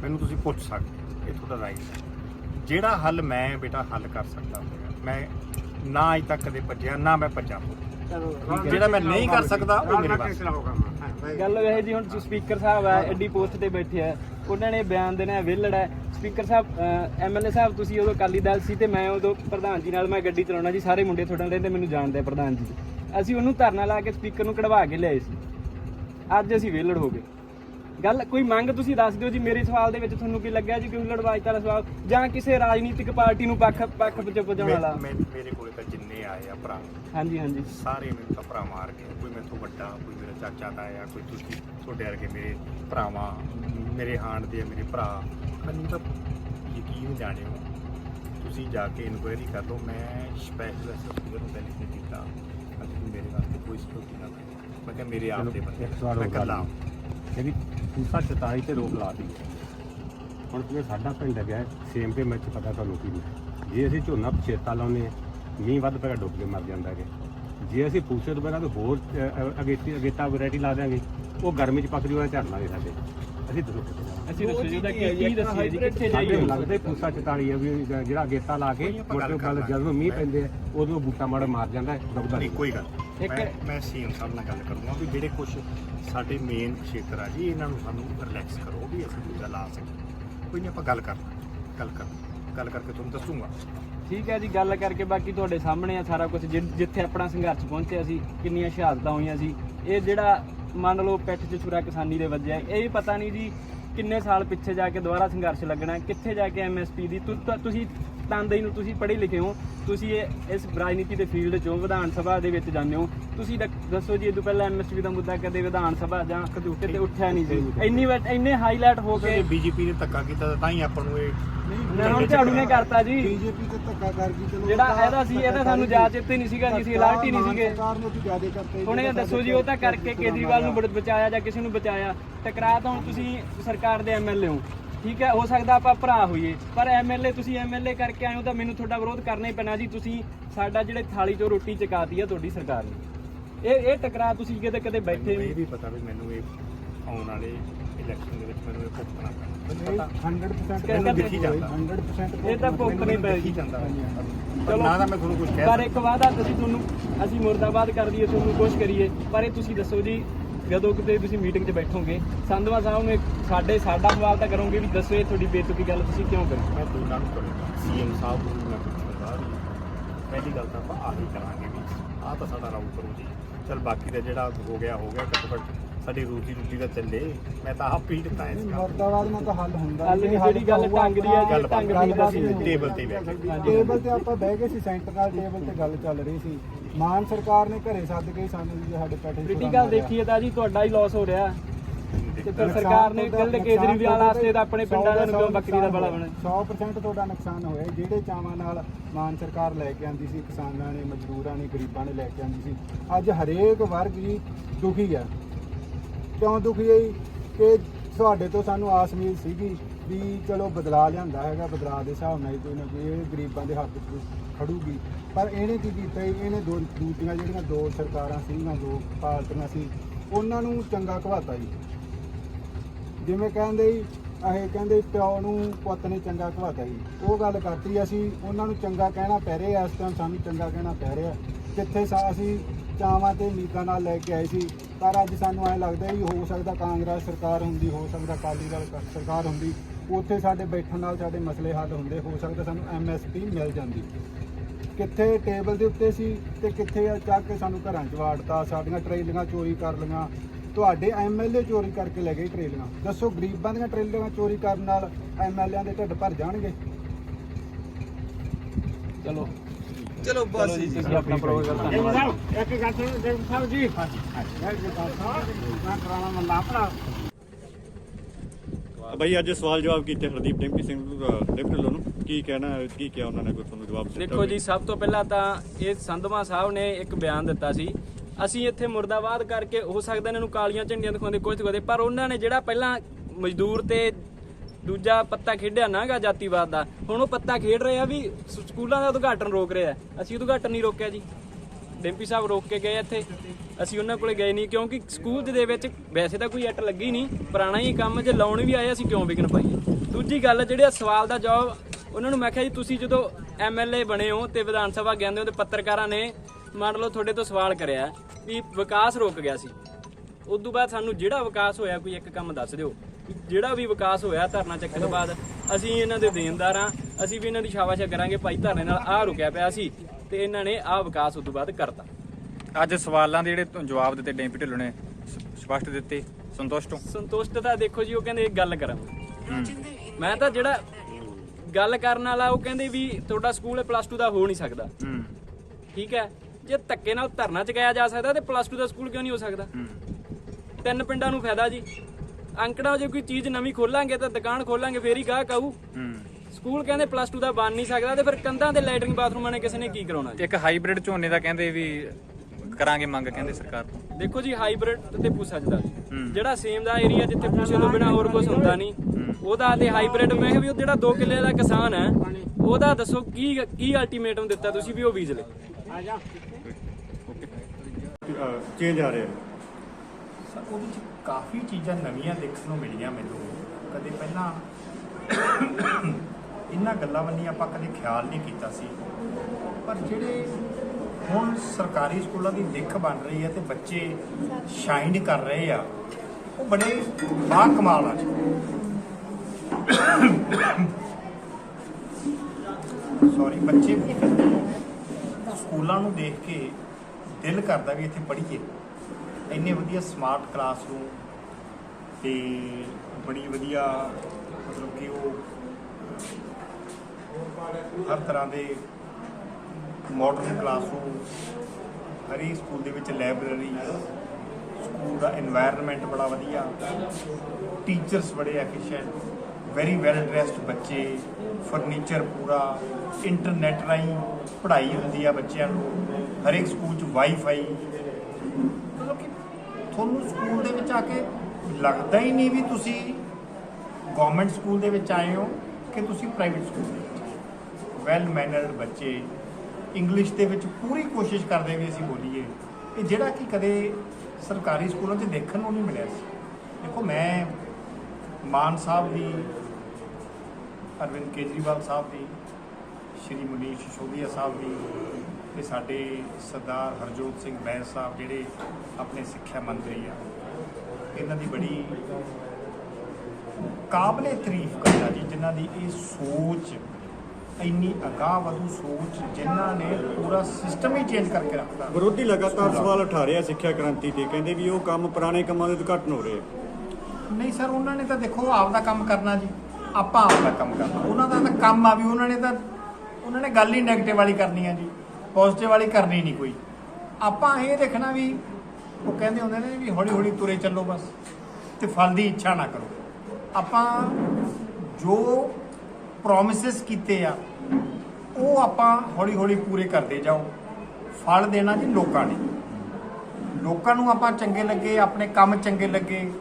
[SPEAKER 3] ਮੈਨੂੰ ਤੁਸੀਂ ਪੁੱਛ ਸਕਦੇ ਹੋ। ਇਹ ਤੁਹਾਡਾ ਰਾਈਟ ਹੈ ਜਿਹੜਾ ਹੱਲ ਮੈਂ ਬੇਟਾ ਹੱਲ ਕਰ ਸਕਦਾ ਹੋਇਆ ਮੈਂ ਨਾ ਅਜ ਤੱਕ ਕਦੇ ਭੱਜਿਆ ਨਾ ਮੈਂ ਭੱਜਾਂ ਜਿਹੜਾ ਮੈਂ ਨਹੀਂ ਕਰ ਸਕਦਾ ਉਹ ਮੇਰੇ ਵਾਸਤੇ।
[SPEAKER 2] ਗੱਲ ਇਹ ਹੈ ਜੀ ਹੁਣ ਸਪੀਕਰ ਸਾਹਿਬ ਆ ਐਡੀ ਪੋਸਟ ਤੇ ਬੈਠੇ ਆ। ਉਹਨਾਂ ਨੇ ਬਿਆਨ ਦੇਣਾ ਵਿਹਲੜ ਹੈ। ਸਪੀਕਰ ਸਾਹਿਬ ਐਮਐਲਏ ਸਾਹਿਬ ਤੁਸੀਂ ਉਦੋਂ ਅਕਾਲੀ ਦਲ ਸੀ ਤੇ ਮੈਂ ਉਦੋਂ ਪ੍ਰਧਾਨ ਜੀ ਨਾਲ ਮੈਂ ਗੱਡੀ ਚਲਾਉਣਾ ਜੀ ਸਾਰੇ ਮੁੰਡੇ ਤੁਹਾਡੇ ਨਾਲ ਰਹਿੰਦੇ ਮੈਨੂੰ ਜਾਣਦੇ ਪ੍ਰਧਾਨ ਜੀ। ਅਸੀਂ ਉਹਨੂੰ ਧਰਨਾ ਲਾ ਕੇ ਸਪੀਕਰ ਨੂੰ ਕਢਵਾ ਕੇ ਲਿਆਏ ਸੀ। ਅੱਜ ਅਸੀਂ ਵਿਹਲੜ ਹੋ ਗਏ। ਗੱਲ ਕੋਈ ਮੰਗ ਤੁਸੀਂ ਦੱਸ ਦਿਓ ਜੀ ਮੇਰੇ ਸਵਾਲ ਦੇ ਵਿੱਚ ਤੁਹਾਨੂੰ ਕੀ ਲੱਗਿਆ ਜੀ ਕੋਈ ਲੜਵਾਜਤਾ ਦਾ ਸਵਾਲ? ਜਾਂ ਕਿਸੇ ਰਾਜਨੀਤਿਕ ਪਾਰਟੀ ਨੂੰ ਪੱਖ ਪੱਖ ਵਿੱਚ ਪਹੁੰਚਾਉਣ ਵਾਲਾ?
[SPEAKER 3] ਮੈਂ- ਮੇਰੇ ਕੋਲੇ ਤਾਂ ਜਿੰਨੇ ਆਏ ਆ ਭਰਾ।
[SPEAKER 2] ਹਾਂਜੀ ਹਾਂਜੀ।
[SPEAKER 3] ਸਾਰੇ ਮੈਨੂੰ ਤਾਂ ਭਰਾ ਮਾਰ ਕੇ ਕੋਈ ਮੈਥੋਂ ਵੱਡਾ ਕੋਈ ਮੇਰਾ ਚਾਚਾ ਤਾਇਆ ਕੋਈ ਤੁਸੀਂ ਤੁਹਾਡੇ ਵਰਗੇ ਮੇਰੇ ਭਰਾਵਾਂ ਮੇਰੇ ਹਾਣ ਦੇ ਮੇਰੇ ਭਰਾ। ਮੈਨੂੰ ਤਾਂ ਯਕੀਨ ਜਾਣਿਓ ਤੁਸੀਂ ਜਾ ਕੇ ਇਨਕੁਆਇਰੀ ਕਰ ਲਓ। ਮੈਂ ਸਪੈਸ਼ਲ ਐਸਐਸਪੀ ਨੂੰ ਟੈਲੀਫੋਨ ਕੀਤਾ। ਕਿਹਾ ਮੇਰੇ ਵਾਸਤੇ ਕੋਈ ਸਿਕਿਉਰਿਟੀ ਨਾ ਮੈਂ ਕਿਹਾ ਮੇਰੇ ਆਪ ਦੇ ਬੰਦੇ
[SPEAKER 4] ਇੱਕ ਸਵਾਲ
[SPEAKER 3] ਮੈਂ
[SPEAKER 4] ਹੋਰ
[SPEAKER 3] ਇਕੱਲਾ
[SPEAKER 4] ਪੂਸਾ 44 ਤੇ ਰੋਕ ਲਾ ਦੀ ਹੁਣ ਜਿਵੇਂ ਸਾਡਾ ਪਿੰਡ ਹੈਗਾ ਸੇਮ ਤੇ ਵਿੱਚ ਪਤਾ ਤੁਹਾਨੂੰ ਕੀ ਨਹੀਂ। ਜੇ ਅਸੀਂ ਝੋਨਾ ਪਛੇਤਾ ਲਾਉਨੇ ਆ ਮੀਂਹ ਵੱਧ ਪੈਗਾ ਡੁੱਬ ਕੇ ਮਰ ਜਾਂਦਾ ਹੈਗਾ। ਜੇ ਅਸੀਂ ਪੂਸੇ ਤੋਂ ਪਹਿਲਾਂ ਕੋਈ ਹੋਰ ਅਗੇਤੀ ਅਗੇਤਾ ਵੈਰਾਈਟੀ ਲਾ ਦਿਆਂਗੇ, ਉਹ ਗਰਮੀ ਚ ਪੱਕਦੀ ਹੋਇਆ ਝੜ ਨਹੀਂ ਸਾਡੇ। ਅਸੀਂ ਦੱਸੋ ਕਿੱਥੇ ਜਾਵਾਂਗੇ?
[SPEAKER 2] ਅਸੀਂ ਦੱਸੋ ਜੀ ਉਹਦਾ ਕੀ ਕੀ ਦੱਸੀਏ ਜੀ ਕਿੱਥੇ
[SPEAKER 4] ਸਾਡੇ
[SPEAKER 2] ਜਾਈਏ?
[SPEAKER 4] ਲੱਗਦਾ ਹੀ ਪੂਸਾ 44 ਹੈ ਵੀ ਜਿਹੜਾ ਅਗੇਤਾ ਲਾ ਕੇ
[SPEAKER 3] ਕੋਈ ਆਪਾਂ
[SPEAKER 4] ਮੁੜ
[SPEAKER 3] ਗੱਲ
[SPEAKER 4] ਕੇ ਗੱਲ
[SPEAKER 3] ਕਰ
[SPEAKER 4] ਜਦੋਂ ਮੀਂਹ ਪੈਂਦੇ ਆ ਉਦੋਂ ਬੂਟਾ ਮਾੜਾ ਮਾਰ ਜਾਂਦਾ ਹੈ, ਡੁੱਬਦਾ
[SPEAKER 3] ਨਹੀਂ
[SPEAKER 4] ਨਹੀਂ।
[SPEAKER 3] ਕੋਈ ਗੱਲ
[SPEAKER 2] ਇੱਕ-
[SPEAKER 3] ਮੈਂ ਮੈਂ ਸੀਐਮ ਸਾਹਿਬ ਨਾਲ ਗੱਲ ਕਰੂੰਗਾ ਵੀ ਜਿਹੜੇ ਕੁਝ ਸਾਡੇ ਮੇਨ ਖੇਤਰ ਆ ਜੀ ਇਹਨਾਂ ਨੂੰ ਸਾਨੂੰ ਰਿਲੈਕਸ ਕਰੋ ਵੀ ਅਸੀਂ ਦੂਜਾ ਲਾ ਸਕੀਏ। ਕੋਈ ਨਹੀਂ ਆਪਾਂ ਗੱਲ ਕਰ ਗੱਲ ਕਰ ਗੱਲ ਕਰਕੇ ਤੁਹਾਨੂੰ ਦੱਸੂਗਾ।
[SPEAKER 2] ਠੀਕ ਹੈ ਜੀ ਗੱਲ ਕਰਕੇ ਬਾਕੀ ਤੁਹਾਡੇ ਸਾਹਮਣੇ ਆ ਸਾਰਾ ਕੁਝ ਜਿੱਥੇ ਆਪਣਾ ਸੰਘਰਸ਼ ਪਹੁੰਚਿਆ ਸੀ ਕਿੰਨੀਆਂ ਸ਼ਹਾਦਤਾਂ ਹੋਈਆਂ ਸੀ। ਇਹ ਜਿਹੜਾ ਮੰਨ ਲਓ ਪਿੱਠ 'ਚ ਛੁਰਾ ਕਿਸਾਨੀ ਦੇ ਵੱਜਿਆ। ਇਹ ਪਤਾ ਨਹੀਂ ਜੀ ਕਿੰਨੇ ਸਾਲ ਪਿੱਛੇ ਜਾ ਕੇ ਦੁਬਾਰਾ ਸੰਘਰਸ਼ ਲੱਗਣਾ, ਕਿੱਥੇ ਜਾ ਕੇ ਐਮਐਸਪੀ ਦੀ, ਤੁ- ਤੁ- ਤੁਸੀਂ ਤੰਦਈ ਨੂੰ ਤੁਸੀਂ ਪੜ੍ਹੇ ਲਿਖੇ ਹੋ ਤੁਸੀਂ ਇਹ ਇਸ ਰਾਜਨੀਤੀ ਦੇ ਫੀਲਡ 'ਚੋਂ ਵਿਧਾਨ ਸਭਾ ਦੇ ਵਿੱਚ ਜਾਂਦੇ ਹੋ। ਤੁਸੀਂ ਦ- ਦੱਸੋ ਜੀ ਇਹ ਤੋਂ ਪਹਿਲਾਂ ਐਮਐਸਪੀ ਦਾ ਮੁੱਦਾ ਕਦੇ ਵਿਧਾਨ ਸਭਾ ਜਾਂ ਕਿਤੇ ਉੱਠਿਆ ਨਹੀਂ ਜੀ। ਇੰਨੀ ਵਾਰ ਇੰਨੇ ਹਾਈਲਾਈਟ ਹੋ ਕੇ
[SPEAKER 3] ਜੇ ਬੀਜੇਪੀ ਨੇ ਧੱਕਾ ਕੀਤਾ ਤਾਂ ਹੀ ਆਪਾਂ ਨੂੰ ਇਹ
[SPEAKER 2] ਨਾ ਹੁਣ ਝਾੜੂ ਨੇ ਕਰਤਾ ਜੀ।
[SPEAKER 1] ਬੀਜੇਪੀ ਤੇ ਧੱਕਾ ਕਰ ਗਈ ਚਲੋ
[SPEAKER 2] ਜਿਹੜਾ ਇਹਦਾ ਸੀ ਇਹਦਾ ਸਾਨੂੰ ਜਾਂਚ ਇੱਥੇ ਨਹੀਂ ਸੀਗਾ ਜੀ ਸੀ ਅਲਰਟ ਹੀ ਨਹੀਂ ਸੀਗੇ।
[SPEAKER 1] ਸਰਕਾਰ ਨੂੰ ਵੀ ਜ਼ਿਆਦਾ ਕਰਤੇ
[SPEAKER 2] ਹੁਣ ਇਹ ਦੱਸੋ ਜੀ ਉਹ ਤਾਂ ਕਰਕੇ ਕੇਜਰੀਵਾਲ ਨੂੰ ਬੜ- ਬਚਾਇਆ ਜਾਂ ਕਿਸੇ ਨੂੰ ਬਚਾਇਆ? ਟਕਰਾ ਤਾਂ ਹੁਣ ਤੁਸੀਂ ਸਰਕਾਰ ਦੇ ਐਮਐਲਏ ਹੋ। ਠੀਕ ਹੈ ਹੋ ਸਕਦਾ ਆਪਾਂ ਭਰਾ ਹੋਈਏ। ਪਰ ਐਮਐਲਏ ਤੁਸੀਂ ਐਮਐਲਏ ਕਰਕੇ ਆਏ ਹੋ ਤਾਂ ਮੈਨੂੰ ਤੁਹਾਡਾ ਵਿਰੋਧ ਕਰਨਾ ਹੀ ਪੈਣਾ ਜੀ। ਤੁਸੀਂ ਸਾਡਾ ਜਿਹੜੇ ਥਾਲੀ ਚੋਂ ਰੋਟੀ ਚਕਾਤੀ ਆ ਤੁਹਾਡੀ ਸਰਕਾਰ ਨੇ। ਇਹ ਇਹ ਟਕਰਾ ਤੁਸੀਂ ਕਿਤੇ ਕਦੇ ਬੈਠੇ
[SPEAKER 3] ਇਹ
[SPEAKER 2] ਨਹੀਂ।
[SPEAKER 3] ਵੀ ਪਤਾ ਵੀ ਮੈਨੂੰ ਇਹ ਆਉਣ ਵਾਲੇ ਇਲੈਕਸ਼ਨ ਦੇ ਵਿੱਚ ਮੈਨੂੰ ਇਹ ਭੁਗਤਣਾ ਪੈਣਾ। ਮੈਨੂੰ ਪਤਾ
[SPEAKER 1] 100%
[SPEAKER 2] ਮੈਨੂੰ
[SPEAKER 3] ਦਿਖੀ ਜਾਂਦਾ।
[SPEAKER 1] 100%
[SPEAKER 2] ਇਹ ਤਾਂ ਭੁਗਤਣੀ
[SPEAKER 3] ਜਾਂਦਾ।
[SPEAKER 1] ਹਾਂਜੀ,
[SPEAKER 3] ਪਰ ਨਾ ਤਾਂ ਮੈਂ ਤੁਹਾਨੂੰ ਕੁਝ ਕਹਿ
[SPEAKER 2] ਪਰ ਇੱਕ ਵਾਅਦਾ ਤੁਸੀਂ ਤੁਹਾਨੂੰ ਅਸੀਂ ਮੁਰਦਾਬਾਦ ਕਰ ਦਈਏ ਤੁਹਾਨੂੰ ਕੁਛ ਕਰੀਏ। ਪਰ ਇਹ ਤੁਸੀਂ ਦੱਸੋ ਜੀ ਜਦੋਂ ਕਿਤੇ ਤੁਸੀਂ ਮੀਟਿੰਗ 'ਚ ਬੈਠੋਗੇ ਸੰਧਵਾ ਸਾਹਿਬ ਨੇ ਸਾਡੇ ਸਾਡਾ ਸਵਾਲ ਤਾਂ ਕਰੋਗੇ ਵੀ ਦੱਸੋ ਇਹ ਤੁਹਾਡੀ ਬੇਤੁਕੀ ਗੱਲ ਤੁਸੀਂ ਕਿਉਂ ਕਰੀ?
[SPEAKER 3] ਮੈਂ ਦੋਨਾਂ ਨੂੰ ਕਰੂੰਗਾ ਸੀਐਮ ਸਾਹਿਬ ਨੂੰ ਮੈਂ ਪੁੱਛੂੰਗਾ ਵੀ ਪਹਿਲੀ ਗੱਲ ਤਾਂ ਆਪਾਂ ਆਹੀ ਕਰਾਂਗੇ ਵੀ ਆਹ ਤਾਂ ਸਾਡਾ ਰਾਊ ਕਰੂ ਜੀ। ਚਲ ਬਾਕੀ ਦਾ ਜਿਹੜਾ ਹੋ ਗਿਆ ਹੋ ਗਿਆ ਘੱਟੋ ਘੱਟ ਸਾਡੀ ਰੋਜੀ ਰੋਟੀ ਦਾ ਚੱਲੇ। ਮੈਂ ਤਾਂ ਆਪ ਹੀ ਦਿੱਤਾ ਇਸ ਗੱਲ
[SPEAKER 1] ਮਰਦਾਬਾਦ ਨਾਲ ਤਾਂ ਹੱਲ ਹੁੰਦਾ।
[SPEAKER 2] ਹੱਲ
[SPEAKER 1] ਨਹੀਂ,
[SPEAKER 2] ਜਿਹੜੀ ਗੱਲ ਢੰਗ ਦੀ ਆ ਜੀ,
[SPEAKER 3] ਗੱਲ
[SPEAKER 2] ਢੰਗ ਦੀ
[SPEAKER 1] ਨਹੀਂ
[SPEAKER 3] ਟੇਬਲ ਤੇ ਬੈਠ।
[SPEAKER 1] ਟੇਬਲ ਤੇ ਆਪਾਂ ਬਹਿ ਗਏ ਸੀ ਸੈਂਟਰ ਨਾਲ ਟੇਬਲ ਤੇ ਗੱਲ ਚੱਲ ਰਹੀ ਸੀ। ਮਾਨ ਸਰਕਾਰ ਨੇ ਘਰੇ ਸੱਦ ਕੇ ਸਾਨੂੰ ਜੀ ਸਾਡੇ ਪੈਟੇ
[SPEAKER 2] ਪ੍ਰੀਟੀਕਲ ਦੇਖੀਏ ਤਾਂ ਜੀ ਤੁਹਾਡਾ ਹੀ ਲਾਸ ਹੋ ਰਿਹਾ। ਤੇ ਫਿਰ ਸਰਕਾਰ ਨੇ ਕੱਲ ਕੇਜਰੀਵਾਲ ਵਾਸਤੇ ਤਾਂ ਆਪਣੇ ਪਿੰਡਾਂ ਵਾਲਿਆਂ ਨੂੰ ਬੱਕਰੀ ਦਾ ਬੜਾ ਬਣਾ।
[SPEAKER 1] 100% ਤੁਹਾਡਾ ਨੁਕਸਾਨ ਹੋਇਆ ਜਿਹੜੇ ਚਾਵਾਂ ਨਾਲ ਮਾਨ ਸਰਕਾਰ ਲੈ ਕੇ ਆਂਦੀ ਸੀ ਕਿਸਾਨਾਂ ਨੇ ਮਜ਼ਦੂਰਾਂ ਨੇ ਗਰੀਬਾਂ ਨੇ ਲੈ ਕੇ ਆਂਦੀ ਸੀ ਅੱਜ ਹਰੇਕ ਵਰਗ ਹੀ ਦੁਖੀ ਆ ਕਿਉਂ ਦੁਖੀ ਹੈ? ਕਿ ਤੁਹਾਡੇ ਤੋਂ ਸਾਨੂੰ ਆਸ ਉਮੀਦ ਸੀਗੀ ਵੀ ਚਲੋ ਬਦਲਾ ਲਿਆਂਦਾ ਹੈਗਾ ਬਦਲਾ ਦੇ ਹਿਸਾਬ ਨਾਲ ਹੀ ਕੋਈ ਨਾ ਕੋਈ ਇਹ ਗਰੀਬਾਂ ਦੇ ਹੱਕ 'ਚ ਖੜੂਗੀ। ਪਰ ਇਹਨੇ ਕੀ ਕੀਤਾ ਜੀ? ਇਹਨੇ ਦੋ ਦੂਜੀਆਂ ਜਿਹੜੀਆਂ ਦੋ ਸਰਕਾਰਾਂ ਸੀਗੀਆਂ, ਦੋ ਪਾਰਟੀਆਂ ਸੀ, ਉਹਨਾਂ ਨੂੰ ਚੰਗਾ ਘਵਾਤਾ ਜੀ। ਜਿਵੇਂ ਕਹਿੰਦੇ ਜੀ, ਇਹ ਕਹਿੰਦੇ ਪਿਓ ਨੂੰ ਪੁੱਤ ਨੇ ਚੰਗਾ ਘਵਾਤਾ ਜੀ। ਉਹ ਗੱਲ ਕਰਤੀ ਅਸੀਂ, ਉਹਨਾਂ ਨੂੰ ਚੰਗਾ ਕਹਿਣਾ ਪੈ ਰਿਹਾ, ਇਸ ਟਾਈਮ ਸਾਨੂੰ ਚੰਗਾ ਕਹਿਣਾ ਪੈ ਰਿਹਾ। ਜਿੱਥੇ ਸਾ, ਅਸੀਂ ਚਾਵਾਂ ਤੇ ਉਮੀਦਾਂ ਨਾਲ ਲੈ ਕੇ ਆਏ ਸੀ, ਪਰ ਅੱਜ ਸਾਨੂੰ ਐਂ ਲੱਗਦਾ ਵੀ ਹੋ ਸਕਦਾ ਕਾਂਗਰਸ ਸਰਕਾਰ ਹੁੰਦੀ, ਹੋ ਸਕਦਾ ਅਕਾਲੀ ਦਲ ਕ- ਸਰਕਾਰ ਹੁੰਦੀ। ਉੱਥੇ ਸਾਡੇ ਬੈਠਣ ਨਾਲ ਸਾਡੇ ਮਸਲੇ ਹੱਲ ਹੁੰਦੇ, ਹੋ ਸਕਦਾ ਸਾਨੂੰ ਐਮਐਸਪੀ ਮਿਲ ਜਾਂਦੀ। ਕਿੱਥੇ ਟੇਬਲ ਦੇ ਉੱਤੇ ਸੀ ਤੇ ਕਿੱਥੇ ਆ ਚੱਕ ਕੇ ਸਾਨੂੰ ਘਰਾਂ 'ਚ ਵਾੜਤਾ ਸਾਡੀਆਂ ਟਰੇਲੀਆਂ ਚੋਰੀ ਕਰ ਲਈਆਂ। ਤੁਹਾਡੇ ਐਮਐਲਏ ਚੋਰੀ ਕਰਕੇ ਲੈ ਗਏ ਟਰੇਲੀਆਂ। ਦੱਸੋ ਗਰੀਬਾਂ ਦੀਆਂ ਟਰੇਲੀਆਂ ਚੋਰੀ ਕਰਨ ਨਾਲ ਐਮਐਲਏਆਂ ਦੇ ਢਿੱਡ ਭਰ ਜਾਣਗੇ?
[SPEAKER 2] ਚਲੋ।
[SPEAKER 5] ਚਲੋ ਬਸ।
[SPEAKER 2] ਜੀ
[SPEAKER 5] ਜੀ
[SPEAKER 2] ਤੁਸੀਂ ਆਪਣਾ ਪ੍ਰੋਗਰਾਮ ਧੰਨਵਾਦ
[SPEAKER 1] ਇੱਕ ਗੱਲ ਸਾਹਿਬ ਜੀ। ਹਾਂਜੀ ਮੈਂ ਕਰਾਣਾ ਮੰਨਾ ਆਪਣਾ।
[SPEAKER 6] ਬਈ ਅੱਜ ਸਵਾਲ ਜਵਾਬ ਕੀਤੇ ਹਰਦੀਪ ਡਿੰਪੀ ਸਿੰਘ ਅਹ, ਡਿੰਪੀ ਢਿੱਲੋਂ ਨੂੰ ਕੀ ਕਹਿਣਾ ਹੈ, ਕੀ ਕਿਹਾ ਉਹਨਾਂ ਨੇ? ਕੋਈ ਤੁਹਾਨੂੰ ਜਵਾਬ ਦਿੱਤਾ
[SPEAKER 2] ਦੇਖੋ ਜੀ ਸਭ ਤੋਂ ਪਹਿਲਾਂ ਤਾਂ ਇਹ ਸੰਧਵਾ ਸਾਹਿਬ ਨੇ ਇੱਕ ਬਿਆਨ ਦਿੱਤਾ ਸੀ। ਅਸੀਂ ਇੱਥੇ ਮੁਰਦਾਬਾਦ ਕਰਕੇ ਹੋ ਸਕਦਾ ਇਹਨਾਂ ਨੂੰ ਕਾਲੀਆਂ ਝੰਡੀਆਂ ਦਿਖਾਉਂਦੇ ਕੁਝ ਦਿਖਾਉਂਦੇ ਪਰ ਉਹਨਾਂ ਨੇ ਜਿਹੜਾ ਪਹਿਲਾਂ ਮਜ਼ਦੂਰ ਤੇ ਦੂਜਾ ਪੱਤਾ ਖੇਡਿਆ ਨਾਗਾ ਜਾਤੀਵਾਦ ਦਾ ਹੁਣ ਉਹ ਪੱਤਾ ਖੇਡ ਰਹੇ ਆ ਵੀ ਸ- ਸਕੂਲਾਂ ਦਾ ਉਦਘਾਟਨ ਰੋਕ ਰਿਹਾ ਅਸੀਂ ਉਦਘਾਟਨ ਨਹੀਂ ਰੋਕਿਆ ਜੀ। ਡਿੰਪੀ ਸਾਹਿਬ ਰੋਕ ਕੇ ਗਏ ਇੱਥੇ। ਅਸੀਂ ਉਹਨਾਂ ਕੋਲੇ ਗਏ ਨਹੀਂ ਕਿਉਂਕਿ ਸਕੂਲ ਦੇ ਵਿੱਚ ਵੈਸੇ ਤਾਂ ਕੋਈ ਐਟ ਲੱਗੀ ਨਹੀਂ ਪੁਰਾਣਾ ਹੀ ਕੰਮ ਜੇ ਲਾਉਣ ਵੀ ਆਏ ਅਸੀਂ ਕਿਉਂ ਵਿਗਨ ਪਾਈਏ? ਦੂਜੀ ਗੱਲ ਜਿਹੜੇ ਸਵਾਲ ਦਾ ਜਵਾਬ ਉਹਨਾਂ ਨੂੰ ਮੈਂ ਕਿਹਾ ਜੀ ਤੁਸੀਂ ਜਦੋਂ ਐਮਐਲਏ ਬਣੇ ਹੋ ਤੇ ਵਿਧਾਨ ਸਭਾ ਗਏ ਹੋ ਤੇ ਪੱਤਰਕਾਰਾਂ ਨੇ ਮੰਨ ਲਓ ਤੁਹਾਡੇ ਤੋਂ ਸਵਾਲ ਕਰਿਆ ਵੀ ਵਿਕਾਸ ਰੁਕ ਗਿਆ ਸੀ। ਉਸ ਤੋਂ ਬਾਅਦ ਸਾਨੂੰ ਜਿਹੜਾ ਵਿਕਾਸ ਹੋਇਆ ਕੋਈ ਇੱਕ ਕੰਮ ਦੱਸ ਦਿਓ। ਜਿਹੜਾ ਵੀ ਵਿਕਾਸ ਹੋਇਆ ਧਰਨਾ ਚੱਕਣ ਤੋਂ ਬਾਅਦ ਅਸੀਂ ਇਹਨਾਂ ਦੇ ਦੇਣਦਾਰ ਹਾਂ ਅਸੀਂ ਵੀ ਇਹਨਾਂ ਦੀ ਸ਼ਾਬਾਸ਼ ਕਰਾਂਗੇ ਭਾਈ ਧਰਨੇ ਨਾਲ ਆਹ ਰੁਕਿਆ ਪਿਆ ਸੀ ਤੇ ਇਹਨਾਂ ਨੇ ਆਹ ਵਿਕਾਸ ਉਸ ਤੋਂ ਬਾਅਦ ਕਰਤਾ।
[SPEAKER 6] ਅੱਜ ਸਵਾਲਾਂ ਦੇ ਜਿਹੜੇ ਜਵਾਬ ਦਿੱਤੇ ਡੈਂਪੀ ਢਿੱਲੋਂ ਨੇ ਸਪਸ਼ਟ ਦਿੱਤੇ ਸੰਤੁਸ਼ਟ ਹੋ?
[SPEAKER 2] ਸੰਤੁਸ਼ਟ ਤਾਂ ਦੇਖੋ ਜੀ ਉਹ ਕਹਿੰਦੇ ਇੱਕ ਗੱਲ ਕਰਾਂਗੇ। ਮੈਂ ਤਾਂ ਜਿਹੜਾ ਗੱਲ ਕਰਨ ਵਾਲਾ ਉਹ ਕਹਿੰਦੇ ਵੀ ਤੁਹਾਡਾ ਸਕੂਲ ਪਲੱਸ 2 ਦਾ ਹੋ ਨਹੀਂ ਸਕਦਾ।
[SPEAKER 6] ਹੂੰ।
[SPEAKER 2] ਠੀਕ ਹੈ? ਜੇ ਧੱਕੇ ਨਾਲ ਧਰਨਾ ਚਕਾਇਆ ਜਾ ਸਕਦਾ ਤੇ ਪਲੱਸ 2 ਦਾ ਸਕੂਲ ਕਿਉਂ ਨਹੀਂ ਹੋ ਸਕਦਾ?
[SPEAKER 6] ਹੂੰ।
[SPEAKER 2] ਤਿੰਨ ਪਿੰਡਾਂ ਨੂੰ ਫਾਇਦਾ ਜੀ। ਅੰਕੜਾ ਜੇ ਕੋਈ ਚੀਜ਼ ਨਵੀਂ ਖੋਲਾਂਗੇ ਤਾਂ ਦੁਕਾਨ ਖੋਲਾਂਗੇ ਫੇਰ ਹੀ ਗਾਹਕ ਆਊ।
[SPEAKER 6] ਹੂੰ।
[SPEAKER 2] ਸਕੂਲ ਕਹਿੰਦੇ ਪਲੱਸ 2 ਦਾ ਬਣ ਨਹੀਂ ਸਕਦਾ ਤੇ ਫਿਰ ਕੰਧਾਂ ਤੇ ਲੈਟਰਿੰਗ ਬਾਥਰੂਮਾਂ ਨੇ ਕਿਸੇ ਨੇ ਕੀ ਕਰਾਉਣਾ
[SPEAKER 6] ਇੱਕ ਹਾਈਬ੍ਰਿਡ ਝੋਨੇ ਦਾ ਕਹਿੰਦੇ ਵੀ ਕਰਾਂਗੇ ਮੰਗ ਕਹਿੰਦੇ ਸਰਕਾਰ ਤੋਂ।
[SPEAKER 2] ਦੇਖੋ ਜੀ ਹਾਈਬ੍ਰਿਡ ਤੇ ਪੂਸਾ ਜਦਾ
[SPEAKER 6] ਹੂੰ।
[SPEAKER 2] ਜਿਹੜਾ ਸੇਮ ਦਾ ਏਰੀਆ ਜਿੱਥੇ ਪੂਸੇ ਤੋਂ ਬਿਨਾ ਹੋਰ ਕੁਝ ਹੁੰਦਾ ਨਹੀਂ। ਉਹਦਾ ਤੇ ਹਾਈਬ੍ਰਿਡ ਮੈਂ ਕਿਹਾ ਵੀ ਉਹ ਜਿਹੜਾ 2 ਕਿੱਲੇ ਦਾ ਕਿਸਾਨ ਹੈ ਉਹਦਾ ਦੱਸੋ ਕੀ ਕੀ ਅਲਟੀਮੇਟਮ ਦਿੱਤਾ ਤੁਸੀਂ ਵੀ ਉਹ ਬੀਜ ਲੈ।
[SPEAKER 6] ਚੇਂਜ ਆ ਰਿਹਾ।
[SPEAKER 3] ਸਰ, ਉਹਦੇ ਚ ਕਾਫੀ ਚੀਜ਼ਾਂ ਨਵੀਆਂ ਦੇਖਣ ਨੂੰ ਮਿਲੀਆਂ ਮੈਨੂੰ। ਕਦੇ ਪਹਿਲਾਂ ਇਹਨਾਂ ਗੱਲਾਂ ਨਹੀਂ ਆਪਾਂ ਕਦੇ ਖਿਆਲ ਨਹੀਂ ਕੀਤਾ ਸੀ। ਪਰ ਜਿਹੜੇ ਹੁਣ ਸਰਕਾਰੀ ਸਕੂਲਾਂ ਦੀ ਦਿੱਖ ਬਣ ਰਹੀ ਹੈ ਤੇ ਬੱਚੇ ਸ਼ਾਈਨ ਕਰ ਰਹੇ ਆ। ਉਹ ਬੜੇ ਬਾ ਕਮਾਲ ਆ। ਸੌਰੀ ਬੱਚੇ ਸਕੂਲਾਂ ਨੂੰ ਦੇਖ ਕੇ ਦਿਲ ਕਰਦਾ ਵੀ ਇੱਥੇ ਪੜ੍ਹੀਏ। ਇੰਨੇ ਵਧੀਆ ਸਮਾਰਟ ਕਲਾਸਰੂਮ ਤੇ ਬੜੀ ਵਧੀਆ ਮਤਲਬ ਕਿ ਉਹ ਹਰ ਤਰ੍ਹਾਂ ਦੇ ਮਾਡਰਨ ਕਲਾਸਰੂਮ ਹਰੀ ਸਕੂਲ ਦੇ ਵਿੱਚ ਲਾਇਬ੍ਰੇਰੀ ਸਕੂਲ ਦਾ এনवायरमेंट ਬੜਾ ਵਧੀਆ। ਟੀਚਰਸ ਬੜੇ ਐਫੀਸ਼ੀਐਂਟ ਵੈਰੀ ਵੈਲ ਡਰੈਸਡ ਬੱਚੇ ਫਰਨੀਚਰ ਪੂਰਾ ਇੰਟਰਨੈਟ ਰਾਹੀਂ ਪੜ੍ਹਾਈ ਹੁੰਦੀ ਆ ਬੱਚਿਆਂ ਨੂੰ। ਹਰ ਇੱਕ ਸਕੂਲ 'ਚ ਵਾਈਫਾਈ ਤੁਹਾਨੂੰ ਸਕੂਲ ਦੇ ਵਿੱਚ ਆ ਕੇ ਲੱਗਦਾ ਹੀ ਨਹੀਂ ਵੀ ਤੁਸੀਂ ਗਵਰਨਮੈਂਟ ਸਕੂਲ ਦੇ ਵਿੱਚ ਆਏ ਹੋ ਕਿ ਤੁਸੀਂ ਪ੍ਰਾਈਵੇਟ ਸਕੂਲ ਦੇ ਵਿੱਚ ਵੈਲ ਮੈਨਰਡ ਬੱਚੇ ਇੰਗਲਿਸ਼ ਦੇ ਵਿੱਚ ਪੂਰੀ ਕੋਸ਼ਿਸ਼ ਕਰਦੇ ਵੀ ਅਸੀਂ ਬੋਲੀਏ। ਇਹ ਜਿਹੜਾ ਕਿ ਕਦੇ ਸਰਕਾਰੀ ਸਕੂਲਾਂ 'ਚ ਦੇਖਣ ਨੂੰ ਨਹੀਂ ਮਿਲਿਆ ਸੀ। ਦੇਖੋ, ਮੈਂ ਮਾਨ ਸਾਹਿਬ ਦੀ, ਅਰਵਿੰਦ ਕੇਜਰੀਵਾਲ ਸਾਹਿਬ ਦੀ, ਸ਼੍ਰੀ ਮੁਨੀਸ਼ ਸਿਸੋਦੀਆ ਸਾਹਿਬ ਦੀ ਤੇ ਸਾਡੇ ਸਰਦਾਰ ਹਰਜੋਤ ਸਿੰਘ ਬੈਂਸ ਸਾਹਿਬ ਜਿਹੜੇ ਆਪਣੇ ਸਿੱਖਿਆ ਮੰਤਰੀ ਆ, ਇਹਨਾਂ ਦੀ ਬੜੀ ਕਾਬਲੇ ਤਾਰੀਫ ਕਰਦਾ ਜੀ, ਜਿਨ੍ਹਾਂ ਦੀ ਇਹ ਸੋਚ ਇੰਨੀ ਅਗਾਹ ਵਧੂ ਸੋਚ ਜਿਨ੍ਹਾਂ ਨੇ ਪੂਰਾ ਸਿਸਟਮ ਹੀ ਚੇਂਜ ਕਰਕੇ ਰੱਖਤਾ।
[SPEAKER 6] ਵਿਰੋਧੀ ਲਗਾਤਾਰ ਸਵਾਲ ਉਠਾ ਰਿਹਾ ਸਿੱਖਿਆ ਕ੍ਰਾਂਤੀ ਤੇ ਕਹਿੰਦੇ ਵੀ ਉਹ ਕੰਮ ਪੁਰਾਣੇ ਕੰਮਾਂ ਦੇ ਉਦਘਾਟਨ ਹੋ ਰਹੇ
[SPEAKER 3] ਨਹੀਂ ਸਰ ਉਹਨਾਂ ਨੇ ਤਾਂ ਦੇਖੋ ਆਪਦਾ ਕੰਮ ਕਰਨਾ ਜੀ। ਆਪਾਂ ਆਪਦਾ ਕੰਮ ਕਰਨਾ। ਉਹਨਾਂ ਦਾ ਤਾਂ ਕੰਮ ਆ ਵੀ ਉਹਨਾਂ ਨੇ ਤਾਂ ਉਹਨਾਂ ਨੇ ਗੱਲ ਹੀ 네ਗੇਟਿਵ ਵਾਲੀ ਕਰਨੀ ਆ ਜੀ। ਪੋਜ਼ਿਟਿਵ ਵਾਲੀ ਕਰਨੀ ਨਹੀਂ ਕੋਈ। ਆਪਾਂ ਇਹ ਦੇਖਣਾ ਵੀ ਉਹ ਕਹਿੰਦੇ ਹੁੰਦੇ ਨੇ ਵੀ ਹੌਲੀ ਹੌਲੀ ਤੁਰੇ ਚੱਲੋ ਬਸ ਤੇ ਫਲ ਦੀ ਇੱਛਾ ਨਾ ਕਰੋ। ਆਪਾਂ ਜੋ ਪ੍ਰੋਮਿਸਸ ਕੀਤੇ ਆ ਉਹ ਆਪਾਂ ਹੌਲੀ ਹੌਲੀ ਪੂਰੇ ਕਰਦੇ ਜਾਓ। ਫਲ ਦੇਣਾ ਜੀ ਲੋਕਾਂ ਨੇ। ਲੋਕਾਂ ਨੂੰ ਆਪਾਂ ਚੰਗੇ ਲੱਗੇ ਆਪਣੇ ਕੰਮ ਚੰਗੇ ਲੱਗੇ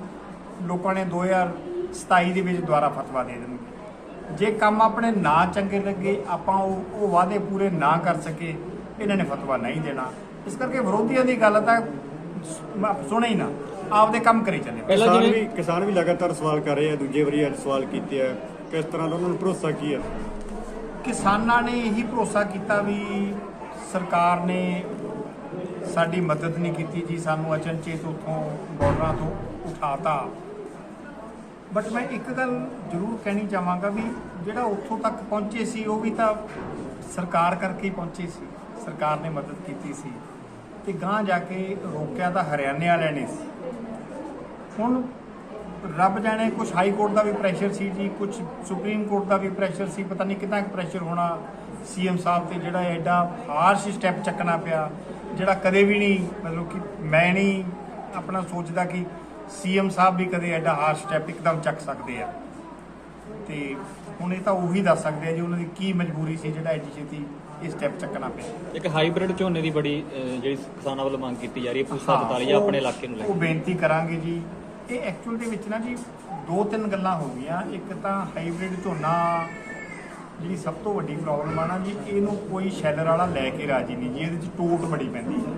[SPEAKER 3] ਲੋਕਾਂ ਨੇ 2027 ਦੇ ਵਿੱਚ ਦੁਬਾਰਾ ਫਤਵਾ ਦੇ ਦੇਣਗੇ ਜੇ ਕੰਮ ਆਪਣੇ ਨਾ ਚੰਗੇ ਲੱਗੇ ਆਪਾਂ ਉਹ ਉਹ ਵਾਅਦੇ ਪੂਰੇ ਨਾ ਕਰ ਸਕੇ ਇਹਨਾਂ ਨੇ ਫਤਵਾ ਨਹੀਂ ਦੇਣਾ। ਇਸ ਕਰਕੇ ਵਿਰੋਧੀਆਂ ਦੀ ਗੱਲ ਤਾਂ ਸੁਣੇ ਹੀ ਨਾ। ਆਪਦੇ ਕੰਮ ਕਰੀ ਚੱਲੇ
[SPEAKER 2] ਪਹਿਲਾਂ
[SPEAKER 6] ਕਿਸਾਨ
[SPEAKER 2] ਜਿਵੇਂ-
[SPEAKER 6] ਵੀ ਕਿਸਾਨ ਵੀ ਲਗਾਤਾਰ ਸਵਾਲ ਕਰ ਰਹੇ ਆ ਦੂਜੇ ਵਾਰੀ ਅੱਜ ਸਵਾਲ ਕੀਤੇ ਆ। ਕਿਸ ਤਰ੍ਹਾਂ ਦਾ ਉਹਨਾਂ ਨੂੰ ਭਰੋਸਾ ਕੀ ਹੈ
[SPEAKER 3] ਕਿਸਾਨਾਂ ਨੇ ਇਹੀ ਭਰੋਸਾ ਕੀਤਾ ਵੀ ਸਰਕਾਰ ਨੇ ਸਾਡੀ ਮਦਦ ਨਹੀਂ ਕੀਤੀ ਜੀ, ਸਾਨੂੰ ਅਚਨਚੇਤ ਉੱਥੋਂ ਬਾਰਡਰਾਂ ਤੋਂ ਉਠਾਤਾ। ਬਟ ਮੈਂ ਇੱਕ ਗੱਲ ਜ਼ਰੂਰ ਕਹਿਣੀ ਚਾਹਾਂਗਾ ਵੀ ਜਿਹੜਾ ਉੱਥੋਂ ਤੱਕ ਪਹੁੰਚੇ ਸੀ, ਉਹ ਵੀ ਤਾਂ ਸਰਕਾਰ ਕਰਕੇ ਹੀ ਪਹੁੰਚੇ ਸੀ। ਸਰਕਾਰ ਨੇ ਮਦਦ ਕੀਤੀ ਸੀ ਤੇ ਗਾਂ ਜਾ ਕੇ ਰੋਕਿਆ ਤਾਂ ਹਰਿਆਣੇ ਵਾਲਿਆਂ ਨੇ ਸੀ। ਹੁਣ ਰੱਬ ਜਾਣੇ ਕੁਝ ਹਾਈ ਕੋਰਟ ਦਾ ਵੀ ਪ੍ਰੈਸ਼ਰ ਸੀ ਜੀ ਕੁਝ ਸੁਪਰੀਮ ਕੋਰਟ ਦਾ ਵੀ ਪ੍ਰੈਸ਼ਰ ਸੀ ਪਤਾ ਨਹੀਂ ਕਿੰਨਾ ਪ੍ਰੈਸ਼ਰ ਹੋਣਾ ਸੀਐਮ ਸਾਹਿਬ ਤੇ ਜਿਹੜਾ ਐਡਾ ਹਾਰਸ਼ ਸਟੈਪ ਚੱਕਣਾ ਪਿਆ ਜਿਹੜਾ ਕਦੇ ਵੀ ਨਹੀਂ ਮਤਲਬ ਕਿ ਮੈਂ ਨਹੀਂ ਆਪਣਾ ਸੋਚਦਾ ਕਿ ਸੀਐਮ ਸਾਹਿਬ ਵੀ ਕਦੇ ਐਡਾ ਹਾਰਸ਼ ਸਟੈਪ ਇੱਕਦਮ ਚੱਕ ਸਕਦੇ ਆ। ਤੇ ਹੁਣ ਇਹ ਤਾਂ ਉਹੀ ਦੱਸ ਸਕਦੇ ਆ ਜੀ ਉਹਨਾਂ ਦੀ ਕੀ ਮਜਬੂਰੀ ਸੀ ਜਿਹੜਾ ਐਡੀ ਛੇਤੀ ਇਹ ਸਟੈਪ ਚੱਕਣਾ ਪਿਆ।
[SPEAKER 5] ਇੱਕ ਹਾਈਬ੍ਰਿਡ ਝੋਨੇ ਦੀ ਬੜੀ ਜਿਹੜੀ ਕਿਸਾਨਾਂ ਵੱਲੋਂ ਮੰਗ ਕੀਤੀ ਜਾ ਰਹੀ ਹੈ ਪੂਸਾ
[SPEAKER 3] ਹਾਂ,
[SPEAKER 5] 44
[SPEAKER 3] ਉਹ-
[SPEAKER 5] ਆਪਣੇ ਇਲਾਕੇ ਨੂੰ ਲੈ
[SPEAKER 3] ਉਹ
[SPEAKER 5] ਕੇ
[SPEAKER 3] ਬੇਨਤੀ ਕਰਾਂਗੇ ਜੀ ਇਹ ਐਕਚੁਅਲ ਦੇ ਵਿੱਚ ਨਾ ਜੀ ਦੋ ਤਿੰਨ ਗੱਲਾਂ ਹੋ ਗਈਆਂ। ਇੱਕ ਤਾਂ ਹਾਈਬ੍ਰਿਡ ਝੋਨਾ ਜਿਹੜੀ ਸਭ ਤੋਂ ਵੱਡੀ ਪ੍ਰੋਬਲਮ ਆ ਨਾ ਜੀ ਇਹਨੂੰ ਕੋਈ ਸ਼ੈਲਰ ਵਾਲਾ ਲੈ ਕੇ ਰਾਜੀ ਨਹੀਂ ਜੀ ਇਹਦੇ ਵਿੱਚ ਟੋਟ ਬੜੀ ਪੈਂਦੀ ਹੈ।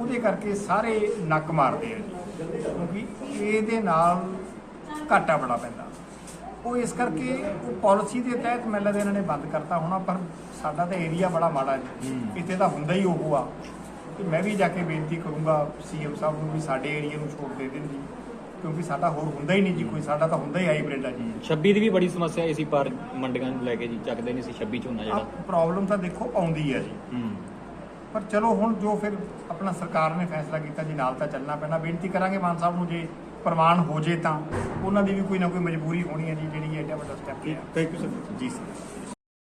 [SPEAKER 3] ਉਹਦੇ ਕਰਕੇ ਸਾਰੇ ਨੱਕ ਮਾਰਦੇ ਆ ਜੀ ਕਿਉਂਕਿ ਇਹਦੇ ਨਾਲ ਘਾਟਾ ਬੜਾ ਪੈਂਦਾ। ਉਹ ਇਸ ਕਰਕੇ ਉਹ ਪਾਲਿਸੀ ਦੇ ਤਹਿਤ ਮੈਨੂੰ ਲੱਗਦਾ ਇਹਨਾਂ ਨੇ ਬੰਦ ਕਰਤਾ ਹੋਣਾ ਪਰ ਸਾਡਾ ਤਾਂ ਏਰੀਆ ਬੜਾ ਮਾੜਾ ਜੀ। ਇੱਥੇ ਤਾਂ ਹੁੰਦਾ ਹੀ ਉਹ ਆ। ਤੇ ਮੈਂ ਵੀ ਜਾ ਕੇ ਬੇਨਤੀ ਕਰੂੰਗਾ ਸੀਐਮ ਸਾਹਿਬ ਨੂੰ ਵੀ ਸਾਡੇ ਏਰੀਆ ਨੂੰ ਛੋੜ ਦੇ ਦੇਣ ਜੀ। ਕਿਉਂਕਿ ਸਾਡਾ ਹੋਰ ਹੁੰਦਾ ਹੀ ਨਹੀਂ ਜੀ ਕੋਈ ਸਾਡਾ ਤਾਂ ਹੁੰਦਾ ਹੀ ਹਾਈਬ੍ਰਿਡ ਆ ਜੀ
[SPEAKER 5] 26 ਦੀ ਵੀ ਬੜੀ ਸਮੱਸਿਆ ਆਈ ਸੀ ਪਰ ਮੰਡੀਆਂ ਨੂੰ ਲੈ ਕੇ ਜੀ ਚੱਕਦੇ ਨਹੀਂ ਸੀ 26 ਝੋਨਾ ਜਿਹੜਾ।
[SPEAKER 3] ਪ੍ਰੋਬਲਮ ਤਾਂ ਦੇਖੋ ਆਉਂਦੀ ਹੈ ਜੀ।
[SPEAKER 5] ਹੂੰ।
[SPEAKER 3] ਪਰ ਚਲੋ ਹੁਣ ਜੋ ਫਿਰ ਆਪਣਾ ਸਰਕਾਰ ਨੇ ਫੈਸਲਾ ਕੀਤਾ ਜੀ ਨਾਲ ਤਾਂ ਚੱਲਣਾ ਪੈਣਾ। ਬੇਨਤੀ ਕਰਾਂਗੇ ਮਾਨ ਸਾਹਿਬ ਨੂੰ ਜੇ ਪ੍ਰਮਾਣ ਹੋ ਜੇ ਤਾਂ ਉਹਨਾਂ ਦੀ ਵੀ ਕੋਈ ਨਾ ਕੋਈ ਮਜਬੂਰੀ ਹੋਣੀ ਹੈ ਜੀ ਜਿਹੜੀ ਐਡਾ ਵੱਡਾ ਸਟੈਪ ਲਿਆ
[SPEAKER 6] thank you sir
[SPEAKER 3] ji sir